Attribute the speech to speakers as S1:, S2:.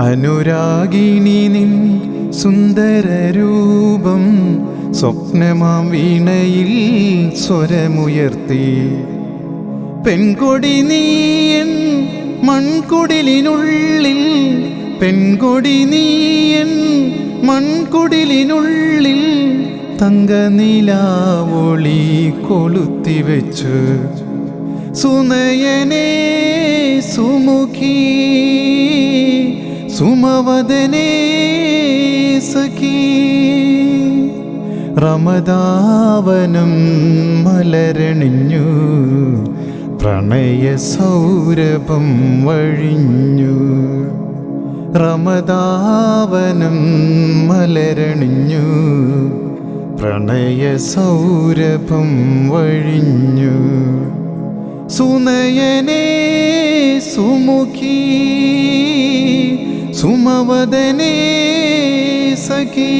S1: അനുരാഗിണി നിൻ സുന്ദരരൂപം സ്വപ്നമാം വീണയിൽ സ്വരമുയർത്തി. പെൺകൊടി നീയൻ മൺകുടിലിനുള്ളിൽ പെൺകൊടി നീയൻ മൺകുടിലിനുള്ളിൽ കൊളുത്തി വെച്ചു സുനയനേ സുമവദനേ സഖി. റമദാവനം മലരണിഞ്ഞു. പ്രണയ സൗരഭം വഴിഞ്ഞു. റമദാവനം മലരണിഞ്ഞു. പ്രണയ സൗരഭം വഴിഞ്ഞു. സുനയനേ സുമുഖി സുമവദനേ സഖീ